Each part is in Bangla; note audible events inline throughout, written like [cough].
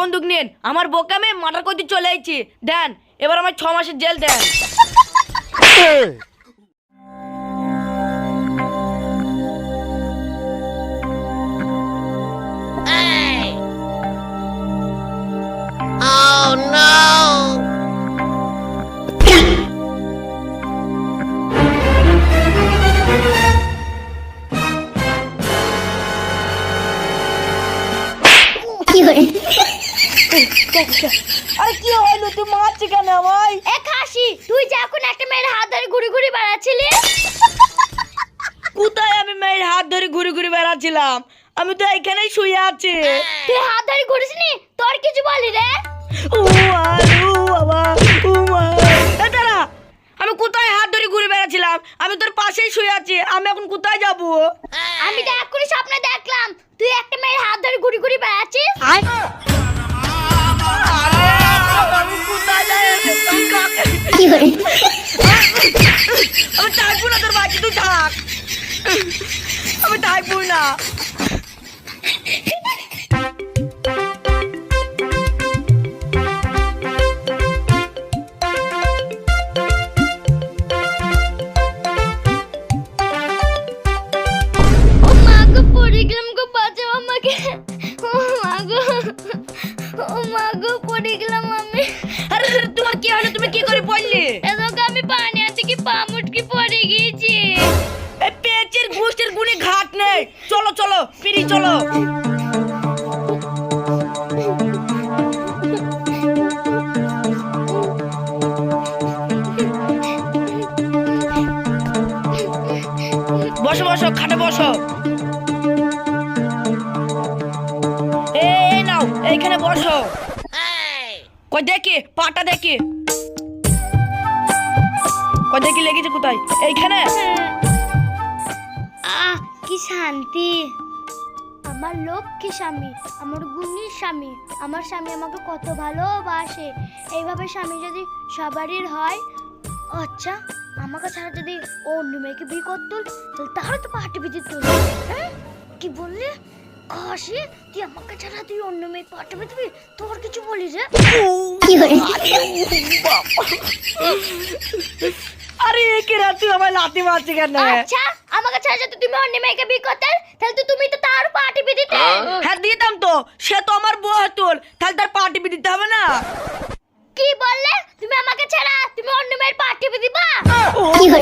বন্দুক নিন। আমার বোকামে মার্ডার করতে চলে আইছি। দেন, এবার আমার ছ মাসের জেল দেন। [laughs] আরে কি হইল? তুই মারছি কেন আমায়? এ খাসি তুই যে এখন একটা মেয়ের হাত ধরে ঘুরে ঘুরে বেড়াচ্ছিলি? কোথায় আমি মেয়ের হাত ধরে ঘুরে ঘুরে বেড়াচ্ছিলাম? আমি তো এখানেই শুয়ে আছি। তুই হাত ধরে ঘুরিসনি তোর কিছু বলি রে। ও বাবা, ও মা। দাঁড়া, আমি কোথায় হাত ধরে ঘুরে বেড়াচ্ছিলাম? আমি তোর পাশেই শুয়ে আছি। আমি এখন কোথায় যাব? আমি তো এক্ষুনি স্বপ্নে দেখলাম। তুই একটা মেয়ের হাত ধরে ঘুরে ঘুরে বেড়াচ্ছিস? কাকে আমি থাকব না তোর বাড়ি থাক। আমি থাকব না। গোষ্ঠের ঘাট নেই। চলো চলো ফিরি চলো। বসো বসো, খাটে বসো। এই নাও, এইখানে বসো। কই দেখি, পাটা দেখি। কই দেখি লেগেছে কোথায়? এইখানে। শান্তি। আমার লক্ষ্মী স্বামী আমার গুণী স্বামী। আমার স্বামী আমাকে কত ভালোবাসে। এইভাবে স্বামী যদি সবারই হয় আচ্ছা আমাকে ছাড়া যদি ও অন্য মেয়েকে বিয়ে করতো তাহলে তাহলে তো পার্টি বিদিত হ্যাঁ? কি বললি? খাসি তুই আমাকে ছাড়া তুই অন্য মেয়ে পার্টি দিবি? তোর কিছু বলি রে? আরে কে রাত তুই আমায় লাথি মারছি কেন? আচ্ছা আমাকে ছাড়া যদি তুমি অন্য মেয়েকে বিয়ে করতে? তাহলে তো তুমি তো তার পার্টি বিদিতে হ্যাঁ? দিতাম তো। সে তো আমার বউ হতুল। তাহলে তার পার্টি দিতে হবে না? কি বললে? তুমি আমাকে ছাড়া তুমি অন্য মেয়ের পার্টি দিবা? ও ওরে,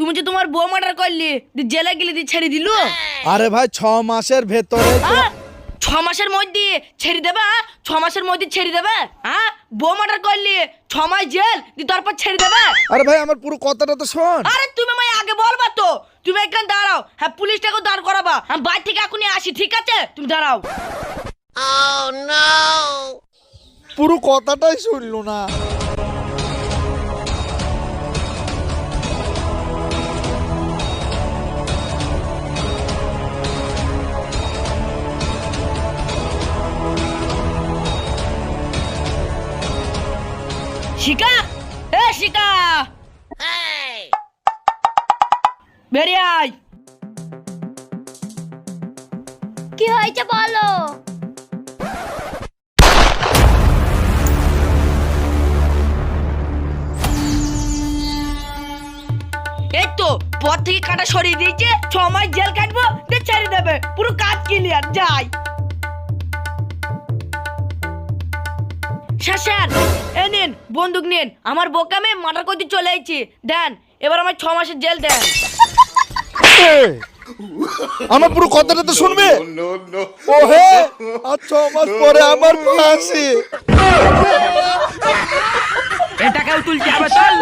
তুমি যে তোমার বউ মার্ডার করলি দি জেলে গেলে দি ছেড়ে দিল? আরে ভাই ছ মাসের ভেতরে তো- ছ মাসের মধ্যে ছেড়ে দেবে আহ? ছ মাসের মধ্যে ছেড়ে দেবে হ্যাঁ? বউ মার্ডার করলি ছ মাস জেল দি তারপর ছেড়ে দেবে? আরে ভাই আমার পুরো কথাটা তো শোন। আরে তুমি আমায় আগে বলবা তো। তুমি এখানে দাঁড়াও। হ্যাঁ পুলিশটাকে দাঁড় করাবা। আমি বাড়ি থেকে এখনই আসি ঠিক আছে? তুমি দাঁড়াও। পুরো কথাটাই শুনলো না। বেরিয়ে আয় কি হয়েছে বলো? এই তো পর থেকে কাটা সরিয়ে দিয়েছে ছ মাস জেল কাটবো ছেড়ে দেবে। পুরো কাজ ক্লিয়ার যাই। শাসান এ নিন বন্দুক নিন। আমার বোকামে মার্ডার করতে চলে আইছি দেন এবার আমার ছ মাসের জেল দেন। এ, আমার পুরো কথাটা তো শুনবে? No, no. ও হে আর ছ মাস পরে আমার ফাঁসি এ টাকাও তুলতে হবে চল।